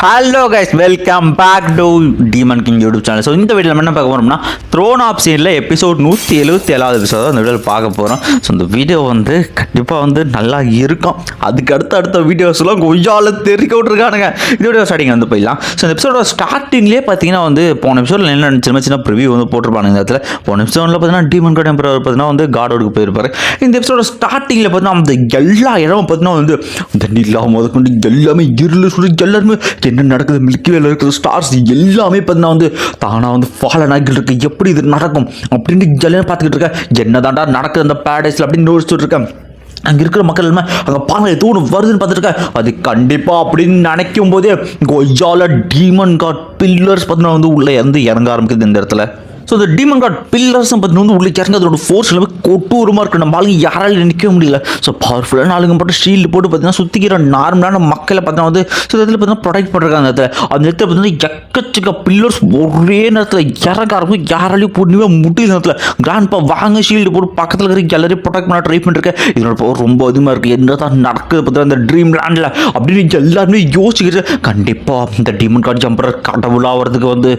Hello guys welcome back to Demon King YouTube channel so இந்த video நம்ம என்ன பார்க்க போகிறோம்னா த்ரோன் ஆப் சீனில் எபிசோட் நூற்றி எழுபத்தி ஏழாவது எபிசோட அந்த வீடியோவில் பார்க்க போகிறோம் ஸோ இந்த வீடியோ வந்து கண்டிப்பாக வந்து நல்லா இருக்கும். அதுக்கு அடுத்த அடுத்த வீடியோஸ்லாம் கொஞ்சால தெரிக்க விட்ருக்கானுங்க இந்த வீடியோ ஸ்டார்டிங் வந்து போயிடலாம். ஸோ இந்த எபிசோட ஸ்டார்டிங்லேயே பார்த்தீங்கன்னா வந்து போன எபிசோடில் என்ன சின்ன சின்ன ப்ரிவியூ வந்து போட்டிருப்பாங்க இந்த இடத்துல. போன எபிசோடில் பார்த்தீங்கன்னா டீமன் கார்டு பார்த்தீங்கன்னா வந்து காடோடுக்கு போயிருப்பாரு. இந்த எபிசோட ஸ்டார்டிங்கில் பார்த்தீங்கன்னா அந்த எல்லா இடமும் பார்த்தீங்கன்னா வந்து இந்த நிலா முதற்கொண்டு எல்லாமே இருள் சுடு எல்லாருமே என்ன நடக்குது? மில்கி வேல இருக்கிற ஸ்டார்ஸ் எல்லாமே பார்த்தீங்கன்னா வந்து தானாக வந்து ஃபாலன் ஆகிட்டு இருக்கு எப்படி இது நடக்கும்? அப்படின்னு ஜல்லியாக பார்த்துக்கிட்டு இருக்கேன். என்ன தாண்டா நடக்குது அந்த பேரடைஸில் அப்படின்னு யோசிச்சுட்டு இருக்கேன். அங்கே இருக்கிற மக்கள் எல்லாமே அங்கே பாருங்க ஏதோ ஒன்று வருதுன்னு பார்த்துருக்கேன். அது கண்டிப்பாக அப்படின்னு நினைக்கும் போதே கொய்யால டீமன் காட் பில்லர்ஸ் பார்த்தீங்கன்னா வந்து உள்ளே இறந்து இறங்க ஆரம்பிக்குது இந்த இடத்துல. ஸோ இந்த டீமன் காட் பில்லர்ஸ் பார்த்தீங்கன்னா வந்து உள்ளே இறங்க அதோட ஃபோர்ஸ் எல்லாமே கொட்டூரமாக இருக்குது நம்ம ஆளுங்க யாராலும் நிற்கவே முடியல. ஸோ பவர்ஃபுல்லான ஆளுங்க போட்டு ஷீல்டு போட்டு பார்த்தீங்கன்னா சுற்றிக்கிற நார்மலான மக்களை பார்த்தீங்கன்னா வந்து ஸோ இதில் பார்த்தீங்கன்னா ப்ரொடெக்ட் பண்ணுறாங்க அந்த இடத்துல. அந்த இடத்துல பார்த்தீங்கன்னா எக்கச்சக்க பில்லர்ஸ் ஒரே நேரத்தில் இறங்க ஆரம்பிக்கும் யாராலையும் போடவே முடியல நேரத்தில் கிராண்ட்பா வாங்க ஷீல்டு போட்டு பக்கத்தில் இருக்கிற எல்லாரையும் ப்ரொடெக்ட் பண்ண ட்ரை பண்ணிருக்கேன் இதோட பவர் ரொம்ப அதிகமாக இருக்குது என்ன தான் நடக்குது பார்த்தா அந்த ட்ரீம் லேண்டில் அப்படின்னு எல்லாருமே யோசிக்கிட்டு கண்டிப்பாக இந்த டீமன் கார்டு ஜம்பர் கடவுளாகிறதுக்கு வந்து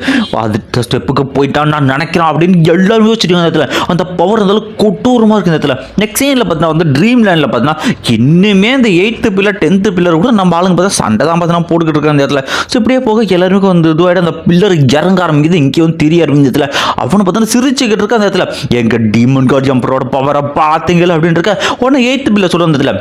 அது ஸ்டெப்புக்கு போயிட்டான் நான் நினைக்கிறான் அப்படின்னு எல்லாரும் யோசிச்சிருக்காங்க அந்த இடத்துல அந்த பவர் இருந்தாலும் கொட்டூரமாக இருக்குது இந்த இடத்துல. நெக்ஸ்ட் சீனில் பார்த்தீங்கன்னா வந்து ட்ரீம் லேண்டில் பார்த்தீங்கன்னா இன்னுமே இந்த எயித்து பில்லர் டென்த்து பில்லர் கூட நம்ம ஆளுங்க பார்த்தா சண்டை தான் பார்த்தீங்கன்னா போட்டுக்கிட்டு இருக்காங்க இந்த இடத்துல. ஸோ இப்படியே போக எல்லாருக்கும் வந்து இதுவாகிட்டு அந்த பில்லர் இறங்க ஆரம்பிக்குது. இங்கே வந்து தெரிய ஆரம்பிச்சதுல அவனை பார்த்தா சிரிச்சுக்கிட்டு இருக்க அந்த இடத்துல. எங்கள் டீமன் கார்ட் ஜம்பரோட பவரை பார்த்தீங்களா அப்படின்னு இருக்க. உடனே எயித்து பில்லர் சொல்ல அந்த இடத்துல.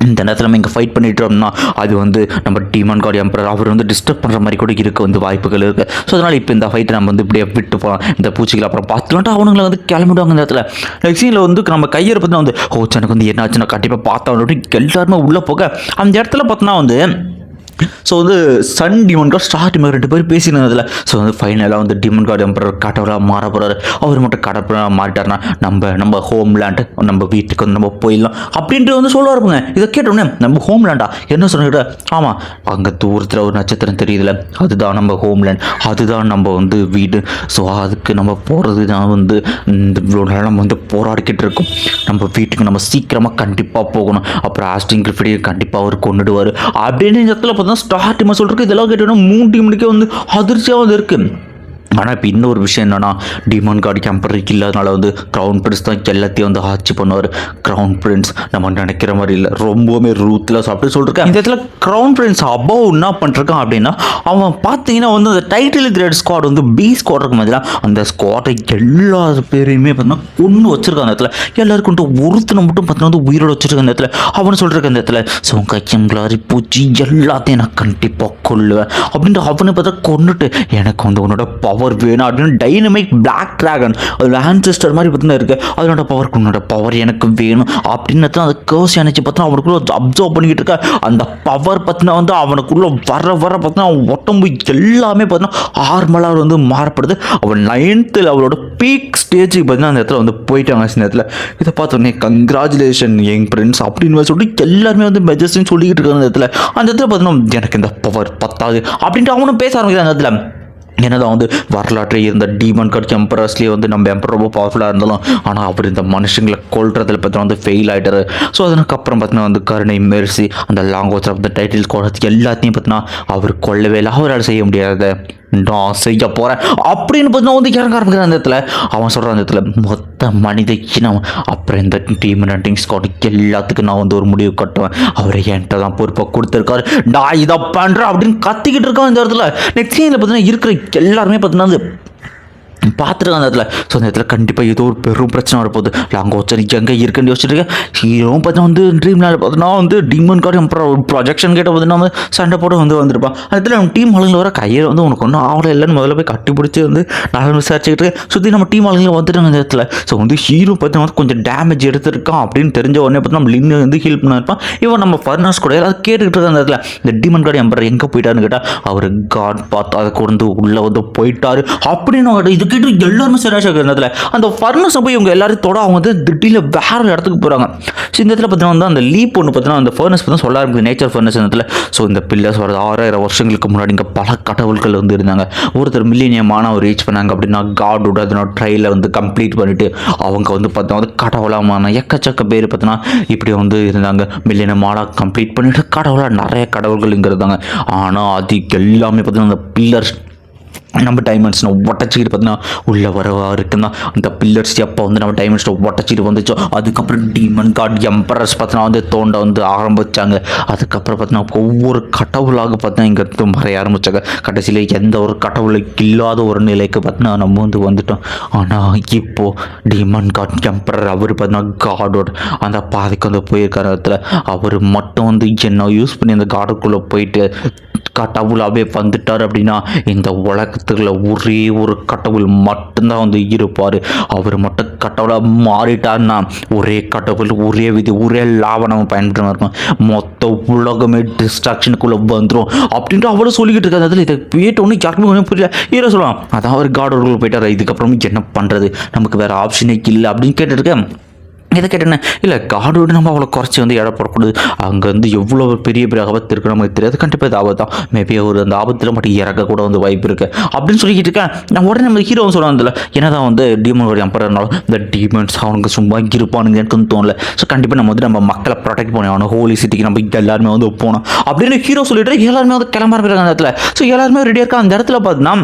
இந்த நேரத்தில் நம்ம இங்கே ஃபைட் பண்ணிட்டோம்னா அது வந்து நம்ம டீமன் கார்டு எம்பரர் அவர் வந்து டிஸ்டர்ப் பண்ணுற மாதிரி கூட இருக்க வந்து வாய்ப்புகள் இருக்குது ஸோ அதனால் இப்போ இந்த ஃபைட்டை நம்ம வந்து இப்படியே விட்டு போகலாம் இந்த பூச்சிகளை அப்புறம் பார்த்துலான்ட்டு அவனுங்களை வந்து கிளம்பிடுவாங்க இந்த இடத்துல நெக்ஸ்ட் சீனில் வந்து நம்ம கையை பற்றி வந்து ஓ எனக்கு வந்து என்னாச்சுன்னா கண்டிப்பாக பார்த்தோம் எல்லாருமே உள்ளே போக அந்த இடத்துல பார்த்தோன்னா வந்து ஸோ வந்து sun demon guard star demon ரெண்டு பேரும் பேசினதில் ஸோ வந்து ஃபைனலாக வந்து டிமன் கார்டு எம்பரர் கடவுளாக மாற போகிறாரு அவர் மட்டும் கடவுளாக மாறிட்டார்னா நம்ம நம்ம ஹோம்லேண்டு நம்ம வீட்டுக்கு வந்து நம்ம போயிடலாம் அப்படின்ட்டு வந்து சொல்லுவாருங்க இதை கேட்டோன்னே நம்ம ஹோம்லேண்டா என்ன சொன்ன ஆமாம் அங்கே தூரத்தில் ஒரு நட்சத்திரம் தெரியுதுல. அதுதான் நம்ம ஹோம்லேண்ட் அதுதான் நம்ம வந்து வீடு. ஸோ அதுக்கு நம்ம போகிறது தான் வந்து இந்த இவ்வளோ நாள் நம்ம வந்து போராடிக்கிட்டு இருக்கோம். நம்ம வீட்டுக்கு நம்ம சீக்கிரமாக கண்டிப்பாக போகணும். அப்புறம் ஆஸ்டிங் கிரிஃபிடியை கண்டிப்பாக அவர் கொண்டுடுவார். அப்படின்னு இந்த இடத்துல பார்த்தா ஸ்டார் டீமை சொல்கிறதுக்கு இதெல்லாம் கேட்டோன்னா மூணு டீமுக்கே வந்து அதிர்ச்சியாக வந்து இருக்குது ஆனால் இப்போ இன்னொரு விஷயம் என்னென்னா டிமான் கார்டு கேம்பருக்கு இல்லாதனால வந்து க்ரௌன் பிரின்ஸ் தான் எல்லாத்தையும் வந்து ஆட்சி பண்ணுவார். க்ரௌன் பிரின்ஸ் நம்ம நினைக்கிற மாதிரி இல்லை. ரொம்பவுமே ரூத்லஸ் அப்படி சொல்லிருக்கேன். இந்த இடத்துல க்ரௌன் பிரின்ஸ் அபவ் என்ன பண்ணிருக்கான் அப்படின்னா அவன் பார்த்தீங்கன்னா வந்து அந்த டைட்டில் கிரேட் ஸ்குவாட் வந்து பி ஸ்குவாட் இருக்கும் மாதிரி அந்த ஸ்குவாட்டை எல்லா பேரையுமே பார்த்தீங்கன்னா கொண்டு வச்சிருக்கான் அந்த இடத்துல. எல்லாருக்கும் ஒருத்தனை மட்டும் பார்த்தீங்கன்னா வந்து உயிரோட வச்சிருக்க அந்த இடத்துல. அவனு சொல்லிருக்க அந்த இடத்துல ஸோ கச்சம் கிளாரி பூச்சி எல்லாத்தையும் நான் கண்டிப்பாக கொள்ளுவேன் அப்படின்ட்டு அவனை பார்த்தா கொண்டுட்டு எனக்கு வந்து உன்னோட பவர் வேணும். அப்படின்னு டைனமிக் பிளாக் ட்ராகன் அது ஆன்சிஸ்டர் மாதிரி பார்த்தீங்கன்னா இருக்குது அதனோட பவர் உன்னோட பவர் எனக்கு வேணும். அப்படின்னு அந்த கேர்ஸ் எனர்ஜி பார்த்தா அவனுக்குள்ள அப்சர்வ் பண்ணிக்கிட்டு இருக்க. அந்த பவர் பார்த்தினா வந்து அவனுக்குள்ள வர வர பார்த்தீங்கன்னா அவன் உடம்பு எல்லாமே பார்த்தீங்கன்னா ஆர்மலாக வந்து மாறப்படுது அவன் நைன்த்தில் அவளோட பீக் ஸ்டேஜுக்கு பார்த்தீங்கன்னா அந்த இடத்துல வந்து போயிட்டாங்க இந்த நேரத்தில். இதை பார்த்தோன்னே கங்க்ராச்சுலேஷன் எங் ஃப்ரெண்ட்ஸ் அப்படின்னு சொல்லிட்டு எல்லாருமே வந்து மெஜஸ்டின்னு சொல்லிக்கிட்டு இருக்காங்க அந்த இடத்துல. அந்த இடத்துல பார்த்தீங்கன்னா எனக்கு இந்த பவர் பத்தாது அப்படின்ட்டு அவனும் பேச ஆரம்பிக்கிறான் அந்த இடத்துல. என்னதான் வந்து வரலாற்றில் இருந்த டீமன் கட் எம்பரர்ஸ்லேயே வந்து நம்ம எம்பர் ரொம்ப பவர்ஃபுல்லாக இருந்தாலும் ஆனால் அவர் இந்த மனுஷங்களை கொல்றதுல பார்த்தா வந்து ஃபெயில் ஆகிட்டாரு ஸோ அதுக்கப்புறம் பார்த்தீங்கன்னா வந்து கருணை மெர்சி அந்த லாங்குவேஜ் ஆஃப் த டைட்டில் கொள்றது எல்லாத்தையும் பார்த்தீங்கன்னா அவர் கொல்லவே இல்லை. அவரால் செய்ய முடியாத. நான் செய்ய போகிறேன் அப்படின்னு பார்த்தீங்கன்னா வந்து இறங்க ஆரம்பிக்கிறான் அந்த இடத்துல. அவன் சொல்கிறான் அந்த இடத்துல மொத்த மனித இனம் அப்புறம் இந்த டீம் ரன்னிங் ஸ்காட் எல்லாத்துக்கும் நான் வந்து ஒரு முடிவு கட்டுவேன். அவரை என்கிட்ட தான் பொறுப்பாக கொடுத்துருக்காரு. நான் இதை பண்ணுறேன் அப்படின்னு கத்திக்கிட்டு இருக்கான் இந்த இடத்துல. நெக்ஸ்ட் சீனில் பார்த்தீங்கன்னா இருக்கிற எல்லாருமே பார்த்தீங்கன்னா பார்த்துருக்கேன் பார்த்துருக்காங்க அந்த இடத்துல. ஸோ அந்த இடத்துல கண்டிப்பாக ஏதோ ஒரு பெரும் பிரச்சனை வரப்போகுது. லாங் வச்சு எங்கே இருக்குன்னு யோசிச்சுருக்கேன் ஹீரோவும் பார்த்தா வந்து ட்ரீம் பார்த்தோம்னா வந்து டீமன் கார்டு அப்புறம் ஒரு ப்ரொஜெக்ஷன் கேட்ட பார்த்தீங்கன்னா வந்து சண்டை போட்டு வந்து வந்திருப்பான். அந்த இடத்துல நம்ம டீம் ஆளுங்களை வர கையில் வந்து உனக்கு ஒன்றும் ஆகலை இல்லைன்னு முதல்ல போய் கட்டி பிடிச்சி வந்து நான் விசாரிச்சுக்கிட்டு இருக்கேன். சுற்றி நம்ம டீம் ஆளுங்களை வந்துட்டாங்க அந்த இடத்துல. ஸோ வந்து ஹீரோ பார்த்தா வந்து கொஞ்சம் டேமேஜ் எடுத்திருக்கான் அப்படின்னு தெரிஞ்ச உடனே பார்த்து நம்ம லின்னு வந்து ஹீல் பண்ணிருப்பான் இவன் நம்ம ஃபர்னாஸ் கூட எல்லாரும் கேட்டுக்கிட்டு இருக்க அந்த இடத்துல. இந்த டீமன் கார்டு எம்பர் எங்கே போயிட்டாருன்னு கேட்டால் அவர் காட் பார்த்து அதை கொண்டு உள்ளே வந்து போயிட்டாரு. அப்படின்னு இது கேட்டு எல்லாருமே சரியாக இடத்துல அந்த ஃபர்னஸை போய் இவங்க எல்லாரும் தொட அவங்க வந்து திடீர்னு வேற இடத்துக்கு போகிறாங்க ஸோ இந்த இடத்துல பார்த்தீங்கன்னா வந்து அந்த லீப் ஒன்று பார்த்தீங்கன்னா அந்த ஃபர்னஸ் பார்த்தா சொல்ல ஆரம்பிக்குது. நேச்சர் ஃபர்னஸ் இடத்துல. ஸோ இந்த பில்லர்ஸ் வரது ஆறாயிரம் வருஷங்களுக்கு முன்னாடி இங்கே பல கடவுள்கள் வந்து இருந்தாங்க. ஒருத்தர் மில்லினியமான ஒரு ரீச் பண்ணாங்க அப்படின்னா காடோட அதனோட ட்ரையில் வந்து கம்ப்ளீட் பண்ணிட்டு அவங்க வந்து பார்த்தா வந்து கடவுளாமான எக்கச்சக்க பேர் பார்த்தோன்னா இப்படி வந்து இருந்தாங்க. மில்லியனமான கம்ப்ளீட் பண்ணிட்டு கடவுளாக நிறைய கடவுள்கள் இங்கே இருந்தாங்க. ஆனால் அது எல்லாமே பார்த்தீங்கன்னா அந்த பில்லர்ஸ் நம்ம டைமண்ட்ஸ்னை ஒட்டச்சிக்கிட்டு பார்த்தீங்கன்னா உள்ளே வரவா இருக்குன்னா அந்த பில்லர்ஸ் எப்போ வந்து நம்ம டைமண்ட்ஸில் ஒட்டச்சிட்டு வந்துச்சோ அதுக்கப்புறம் டீமன் காட் எம்பரர்ஸ் பார்த்தீங்கன்னா வந்து தோண்ட வந்து ஆரம்பித்தாங்க அதுக்கப்புறம் பார்த்தீங்கன்னா ஒவ்வொரு கடவுளாக பார்த்தீங்கன்னா இங்கே மறைய ஆரம்பித்தாங்க கடைசியில் எந்த ஒரு கடவுளுக்கு இல்லாத ஒரு நிலைக்கு பார்த்தீங்கன்னா நம்ம வந்து வந்துட்டோம். ஆனால் இப்போது டீமன் காட் எம்பரர் அவர் பார்த்தீங்கன்னா காடோட அந்த பாதைக்கு வந்து போயிருக்காரு. இடத்துல அவர் மட்டும் வந்து என்ன யூஸ் பண்ணி அந்த காடுக்குள்ளே போயிட்டு கடவுளாகவே வந்துட்டார் அப்படின்னா இந்த உலகத்துல ஒரே ஒரு கடவுள் மட்டும்தான் வந்து இருப்பார். அவர் மட்டும் கடவுளாக மாறிட்டார்னா ஒரே கடவுள் ஒரே விதி ஒரே லாபம் நம்ம பயன்படுத்த இருக்கும். மொத்த உலகமே டிஸ்ட்ராக்ஷனுக்குள்ளே வந்துடும் அப்படின்ட்டு அவரும் சொல்லிக்கிட்டு இருக்காது அதில் இதை கேட்ட ஒன்று யாருக்குமே ஒன்றும் புரியல. ஹீரோ சொல்லலாம் அதான் அவர் காடோருக்குள்ள போயிட்டார்? இதுக்கப்புறம் என்ன பண்ணுறது நமக்கு வேறு ஆப்ஷனே இல்லை அப்படின்னு கேட்டுருக்கேன் இதை கேட்டேன்னு இல்லை காடோடு நம்ம அவ்வளோ குறைச்சி வந்து இடப்படக்கூடாது அங்கே வந்து எவ்வளோ பெரிய பெரிய ஆபத்து இருக்குது நமக்கு தெரியாது. கண்டிப்பாக இது ஆபத்து தான் மேபி அவர் அந்த ஆபத்தில் மட்டும் இறக்க கூட வந்து வாய்ப்பு இருக்குது அப்படின்னு சொல்லிக்கிட்டு இருக்கேன். நான் உடனே நம்ம ஹீரோவும் சொல்லுவாங்கல்ல ஏன்னா தான் வந்து டீமனோட எம்பரனாலும் இந்த டீமன்ஸ் அவனுக்கு சும்மா இருப்பானுங்க எனக்கு தோணல. ஸோ கண்டிப்பாக நம்ம வந்து நம்ம மக்களை ப்ரொடெக்ட் பண்ணி ஆகணும். ஹோலி சிட்டிக்கு நம்ம எல்லாருமே வந்து போனோம் அப்படின்னு ஹீரோ சொல்லிட்டு எல்லாருமே வந்து கிளம்ப அந்த இடத்துல. ஸோ எல்லாருமே ரெடியாக இருக்கா? அந்த இடத்துல பார்த்தீங்கன்னா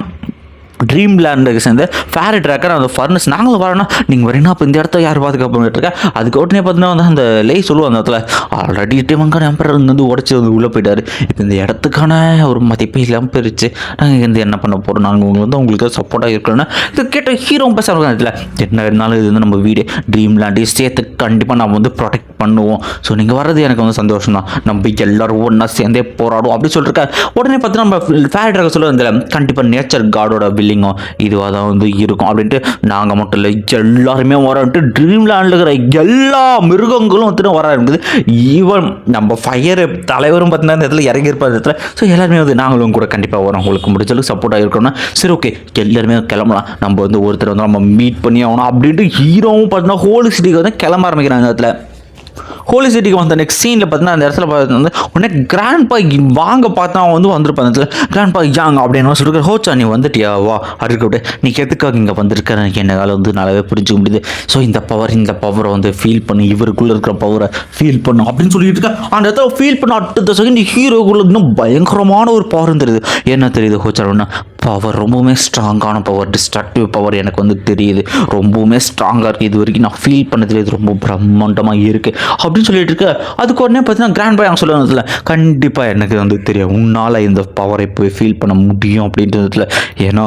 ட்ரீம் லேண்டுக்கு சேர்ந்து ஃபேர் ட்ராக்கர் அந்த ஃபர்னஸ் நாங்களும் வரணும் நீங்கள் வரீங்கன்னா அப்போ இந்த இடத்த யார் பாதுகாப்பு இருக்கா அதுக்கு உடனே பார்த்தீங்கன்னா வந்து அந்த லே சொல்லுவோம் அந்த இடத்துல ஆல்ரெடி டிமங்கான எம்பரர் வந்து உடச்சி வந்து உள்ளே போயிட்டார். இப்போ இந்த இடத்துக்கான ஒரு மதிப்பே இல்லாமல் போயிருச்சு. நாங்கள் வந்து என்ன பண்ண போகிறோம் நாங்கள் உங்களுக்கு வந்து உங்களுக்கு சப்போர்ட்டாக இருக்கணும்னா இது கேட்ட ஹீரோ பேசுகிறாங்க இதில் என்ன இருந்தாலும் இது வந்து நம்ம வீடு. ட்ரீம் லேண்டு சேர்த்து கண்டிப்பாக நம்ம வந்து ப்ரொடெக்ட் பண்ணுவோம். ஸோ நீங்கள் வர்றது எனக்கு வந்து சந்தோஷம் தான் நம்ம எல்லோரும் ஒன்றா சேர்ந்தே போராடுவோம். அப்படின்னு சொல்லிருக்க. உடனே பார்த்து நம்ம ஃபேர் ட்ராக்கர் சொல்ல இந்த கண்டிப்பாக நேச்சர் காடோட பில்லிங்கோ இதுவாக தான் வந்து இருக்கும் அப்படின்ட்டு நாங்கள் மட்டும் இல்லை எல்லாருமே வரோன்ட்டு ட்ரீம் லேண்டில் இருக்கிற எல்லா மிருகங்களும் வந்துட்டு வர இருக்குது ஈவன் நம்ம ஃபயர் தலைவரும் பார்த்தீங்கன்னா இந்த இடத்துல இறங்கியிருப்பார் இடத்துல. ஸோ எல்லாருமே வந்து நாங்களும் கூட கண்டிப்பாக வரோம். உங்களுக்கு முடிச்சளவுக்கு சப்போர்ட்டாக இருக்கணும்னா சரி ஓகே எல்லாருமே கிளம்பலாம். நம்ம வந்து ஒருத்தர் வந்து நம்ம மீட் பண்ணி ஆகணும் அப்படின்ட்டு ஹீரோவும் பார்த்தீங்கன்னா ஹோல் சிட்டிக்கு வந்து கிளம்ப ஆரம்பிக்கிறாங்க இடத்துல. ஹோலி சிட்டிக்கு வந்த நெக்ஸ்ட் சீனில் பார்த்தீங்கன்னா அந்த இடத்துல பார்த்து வந்து உடனே கிராண்ட் பாய் வாங்க பார்த்தா அவன் வந்து வந்திருப்பான். அந்த இடத்துல கிராண்ட் பா யாங்க? அப்படின்னு சொல்லிட்டு ஹோச்சா நீ வந்துட்டியா? வா. அப்படின்ட்டு நீ எதுக்காக இங்கே வந்திருக்க எனக்கு என்னால் வந்து நல்லாவே புரிஞ்சுக்க முடியுது. ஸோ இந்த பவர் இந்த பவரை வந்து ஃபீல் பண்ணு. இவருக்குள்ளே இருக்கிற பவரை ஃபீல் பண்ணும் அப்படின்னு சொல்லிட்டு இருக்க. அந்த இடத்துல ஃபீல் பண்ண அடுத்த செகண்ட் ஹீரோக்குள்ள இன்னும் பயங்கரமான ஒரு பவர் தெரியுது. என்ன தெரியுது ஹோச்சா பவர் ரொம்பவுமே ஸ்ட்ராங்கான பவர் டிஸ்ட்ரக்டிவ் பவர் எனக்கு வந்து தெரியுது. ரொம்பவுமே ஸ்ட்ராங்காக இருக்குது இது வரைக்கும் நான் ஃபீல் பண்ணதில் இது ரொம்ப பிரம்மாண்டமாக இருக்குது அப்படின்னு சொல்லிட்டு இருக்க அதுக்கு உடனே பார்த்தீங்கன்னா கிராண்ட் பாய் அவங்க சொல்லுவாங்கல்ல கண்டிப்பாக எனக்கு வந்து தெரியும். உன்னால் இந்த பவரை போய் ஃபீல் பண்ண முடியும் அப்படின்றதுல ஏன்னா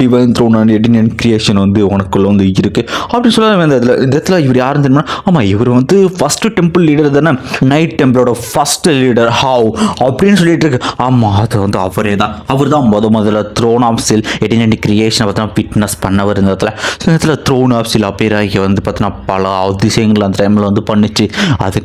divine throne and Edenian creation வந்து உனக்குள்ள வந்து இருக்குது அப்படின்னு சொல்ல இந்த இடத்துல இந்த இடத்துல இவர் யாருன்னு தெரியுமா? ஆமாம் இவர் வந்து ஃபஸ்ட்டு டெம்பிள் லீடர் தானே? நைட் டெம்பிளோட ஃபஸ்ட்டு லீடர் ஹவ் அப்படின்னு சொல்லிட்டு இருக்கு. ஆமாம் அது வந்து அவரே தான். அவர் தான் முத முதல்ல த்ரோன் ஆஃப் சில் எடினடி கிரியேஷனை பார்த்தா ஃபிட்னஸ் பண்ணவர் இந்த இடத்துல. ஸோ இந்த இடத்துல த்ரோன் ஆஃப் சில் அப்பேராகி வந்து பார்த்தீங்கன்னா பல அதிசயங்கள் அந்த டைமில் வந்து பண்ணிச்சு.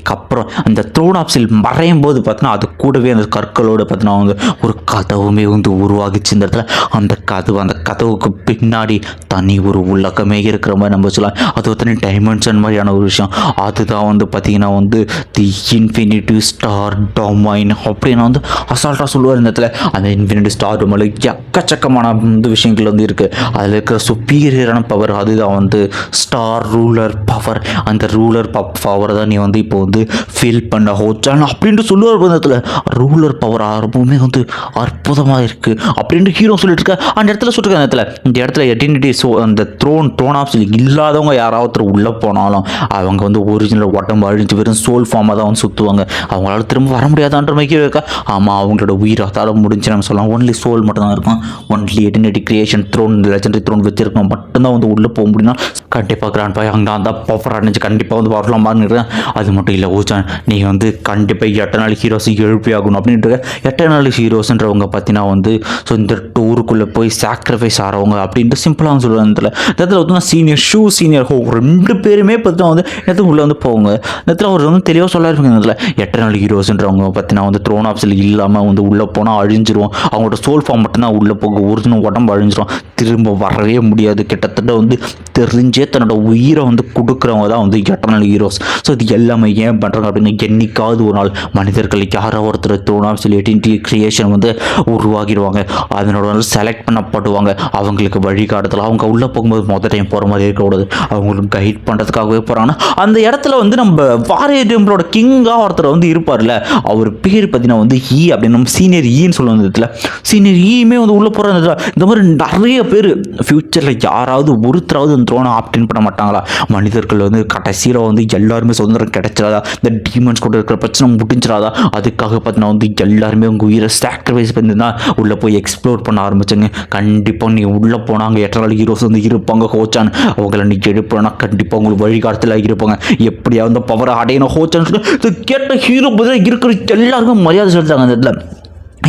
அதுக்கப்புறம் அந்த த்ரோன் ஆஃப் சில் மறையும் போது பார்த்தீங்கன்னா அது கூடவே அந்த கற்களோடு பார்த்தீங்கன்னா வந்து ஒரு கதவுமே வந்து உருவாகிச்சு இந்த இடத்துல. அந்த கதவு அந்த கதவுக்கு பின்னாடி தனி ஒரு உலகமே இருக்கிற மாதிரி நம்ம சொல்லலாம். அது தனி டைமென்ஷன் மாதிரியான ஒரு விஷயம். அதுதான் வந்து பார்த்தீங்கன்னா வந்து தி இன்ஃபினிட்டி ஸ்டார் டொமைன் அப்படின்னு வந்து அசால்ட்டாக சொல்லுவார் இந்த இடத்துல. அந்த இன்ஃபினிட்டி ஸ்டார் டொமைனில் எக்கச்சக்கமான வந்து விஷயங்கள் வந்து இருக்குது அதில் இருக்கிற சுப்பீரியரான பவர் அதுதான் வந்து ஸ்டார் ரூலர் பவர் அந்த ரூலர் பவர் தான் நீ வந்து இப்போ வந்து வந்து ஃபீல் பண்ண ஹோச்சான் அப்படின்ட்டு சொல்லுவார் இந்த ரூலர் பவர் ரொம்பவுமே வந்து அற்புதமாக இருக்குது அப்படின்ட்டு ஹீரோ சொல்லிட்டு இருக்க அந்த இடத்துல சொல்லிருக்க அந்த இடத்துல. இந்த இடத்துல எட்டினிட்டி ஸோ அந்த த்ரோன் த்ரோன் ஆஃப் இல்லாதவங்க யாராவது உள்ளே போனாலும் அவங்க வந்து ஒரிஜினல் உடம்பு அழிஞ்சு வெறும் சோல் ஃபார்மாக தான் வந்து சுற்றுவாங்க அவங்களால திரும்ப வர முடியாதான்ற மாதிரி இருக்கா ஆமாம் அவங்களோட உயிர் அதால முடிஞ்சு நம்ம சொல்லலாம். ஒன்லி சோல் மட்டும் தான் இருக்கும். Only eternity creation throne legendary throne வச்சிருக்கோம் மட்டும்தான் வந்து உள்ளே போக முடியும்னா கண்டிப்பாக கிராண்ட் பாய் அங்கே அந்த பவர் அடைஞ்சு கண்டிப்பாக வந்து வரலாமான்னு அது மட்டும் இல்லை ஓச்சான் நீ வந்து கண்டிப்பாக எட்டு நாள் ஹீரோஸ் எழுப்பி ஆகணும் அப்படின்ட்டு எட்டு நாள் ஹீரோஸ்ன்றவங்க பார்த்தீங்கன்னா வந்து ஸோ இந்த டூருக்குள்ளே போய் சாக்ரிஃபைஸ் ஆகிறவங்க அப்படின்ட்டு சிம்பிளாக சொல்லுவாங்க இந்த இடத்துல வந்து பார்த்தீங்கன்னா சீனியர் ஷூ சீனியர் ஹோ ரெண்டு பேருமே பார்த்தீங்கன்னா வந்து இடத்துக்கு உள்ளே வந்து போவாங்க? இந்த இடத்துல அவர் வந்து தெளிவாக சொல்ல இந்த இடத்துல எட்டு நாள் ஹீரோஸ்ன்றவங்க பார்த்தீங்கன்னா வந்து த்ரோன் ஆப்ஸில் இல்லாமல் வந்து உள்ளே போனால் அழிஞ்சிருவோம் அவங்களோட சோல் ஃபார்ம் மட்டும்தான் உள்ளே போக ஒரிஜினல் உடம்பு அழிஞ்சிரும். திரும்ப வரவே முடியாது. கிட்டத்தட்ட வந்து தெரிஞ்சே தன்னோட உயிரை வந்து கொடுக்குறவங்க தான் வந்து எட்டர்னல் ஹீரோஸ் ஸோ இது எல்லாமே ஏன் பண்ணுறாங்க அப்படின்னு என்னைக்காவது ஒரு நாள் மனிதர்கள் யாரோ ஒருத்தர் தோணாமல் சொல்லி கிரியேஷன் வந்து உருவாகிடுவாங்க அதனோட செலக்ட் பண்ணப்படுவாங்க. அவங்களுக்கு வழிகாட்டுதல். அவங்க உள்ளே போகும்போது மொதல் டைம் போகிற மாதிரி இருக்கக்கூடாது. அவங்களுக்கு கைட் பண்ணுறதுக்காகவே போகிறாங்கன்னா அந்த இடத்துல வந்து நம்ம வாரிய டெம்பிளோட கிங்காக ஒருத்தர் வந்து இருப்பார்ல அவர் பேர் பார்த்தீங்கன்னா வந்து ஈ அப்படின்னு நம்ம சீனியர் ஈன்னு e சொல்லுவோம் இந்த இடத்துல. சீனியர் ஈயுமே e வந்து உள்ளே போகிற இந்த மாதிரி நிறைய பேர் ஃப்யூச்சரில் யாராவது ஒருத்தராவது அந்த த்ரோனை ஆப்டின் பண்ண மாட்டாங்களா? மனிதர்கள் வந்து கடைசியில் வந்து எல்லாருமே சுதந்திரம் கிடைச்சிடாதா இந்த டீமன்ஸ் கூட இருக்கிற பிரச்சனை முடிஞ்சிடாதா? அதுக்காக பார்த்தீங்கன்னா வந்து எல்லாருமே உங்கள் உயிரை சாக்ரிஃபைஸ் பண்ணியிருந்தா உள்ளே போய் எக்ஸ்ப்ளோர் பண்ண ஆரம்பிச்சுங்க. கண்டிப்பாக நீ உள்ளே போனால் அங்கே எட்டரால் ஹீரோஸ் வந்து இருப்பாங்க ஹோச்சான். அவங்கள நீ எடுப்போனா கண்டிப்பாக உங்களுக்கு வழிகாட்டத்தில் இருப்பாங்க. எப்படியாவது பவரை அடையணும் ஹோச்சான்னு சொல்லி கேட்ட ஹீரோ பதிலாக இருக்கிற எல்லாருக்கும் மரியாதை செலுத்தாங்க அந்த இடத்துல.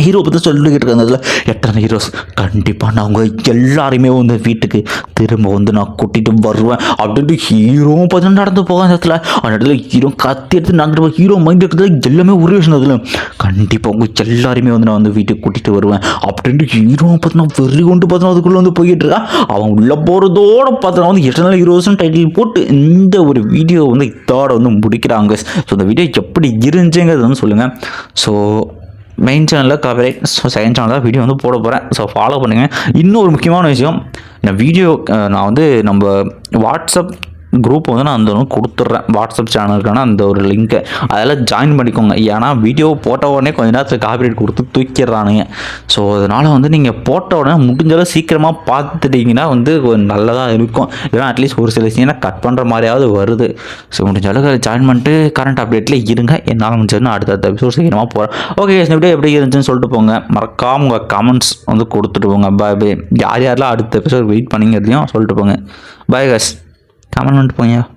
ஹீரோ பற்றி சொல்லிக்கிட்டு இருக்காங்க அதில் எத்தனை ஹீரோஸ் கண்டிப்பாக நான் அவங்க எல்லாருமே வந்து வீட்டுக்கு திரும்ப வந்து நான் கூட்டிகிட்டு வருவேன். அப்படின்ட்டு ஹீரோ பார்த்தீங்கன்னா நடந்து போக அந்த இடத்துல அந்த இடத்துல ஹீரோ கத்தி எடுத்து நடந்துட்டு நடந்து ஹீரோ மைண்ட் இருக்கிறது எல்லாமே ஒரு விஷயம் அதில். கண்டிப்பாக உங்க எல்லாருமே வந்து நான் வந்து வீட்டுக்கு கூட்டிகிட்டு வருவேன். அப்படின்ட்டு ஹீரோ பார்த்தீங்கன்னா வெறி கொண்டு பார்த்தீங்கன்னா அதுக்குள்ளே வந்து போய்கிட்டு இருக்கா? அவன் உள்ளே போகிறதோட பார்த்தீங்கன்னா வந்து எத்தனை ஹீரோஸ்னு டைட்டில் போட்டு இந்த ஒரு வீடியோ வந்து இதோட வந்து முடிக்கிறாங்க. ஸோ இந்த வீடியோ எப்படி இருந்துச்சுங்கிறது வந்து சொல்லுங்கள் ஸோ மெயின் சேனலில் காப்பிரைட் ஸோ செகண்ட் சேனலில் வீடியோ வந்து போட போகிறேன் ஸோ ஃபாலோ பண்ணுங்கள் இன்னும் ஒரு முக்கியமான விஷயம் இந்த வீடியோ நான் வந்து நம்ம வாட்ஸ்அப் குரூப் வந்து நான் அந்த ஒன்று கொடுத்துட்றேன். வாட்ஸ்அப் சேனலுக்கான அந்த ஒரு லிங்க்கை அதில் ஜாயின் பண்ணிக்கோங்க. ஏன்னா வீடியோ போட்ட உடனே கொஞ்ச நேரத்தில் காப்பிரைட் கொடுத்து தூக்கிடுறானுங்க. ஸோ அதனால் வந்து நீங்கள் போட்ட உடனே முடிஞ்சளவு சீக்கிரமாக பார்த்துட்டீங்கன்னா வந்து நல்லதாக இருக்கும். ஏன்னா அட்லீஸ்ட் ஒரு சில சீனை கட் பண்ணுற மாதிரியாவது வருது. ஸோ முடிஞ்ச அளவுக்கு ஜாயின் பண்ணிட்டு கரண்ட் அப்டேட்டில் இருங்க. என்னால் முடிஞ்சதுன்னு அடுத்த எபிசோட் சீக்கிரமாக போகிறேன் ஓகே இந்த வீடியோ எப்படி இருந்துச்சுன்னு சொல்லிட்டு போங்க. மறக்காம உங்கள் கமெண்ட்ஸ் வந்து கொடுத்துட்டு போங்க. பாய் பாய் யார் யாரெல்லாம் அடுத்த எபிசோட் வெயிட் பண்ணிங்கிறதையும் சொல்லிட்டு போங்க. பாய் கஸ் கமெண்ட் பண்ணிட்டு போங்க.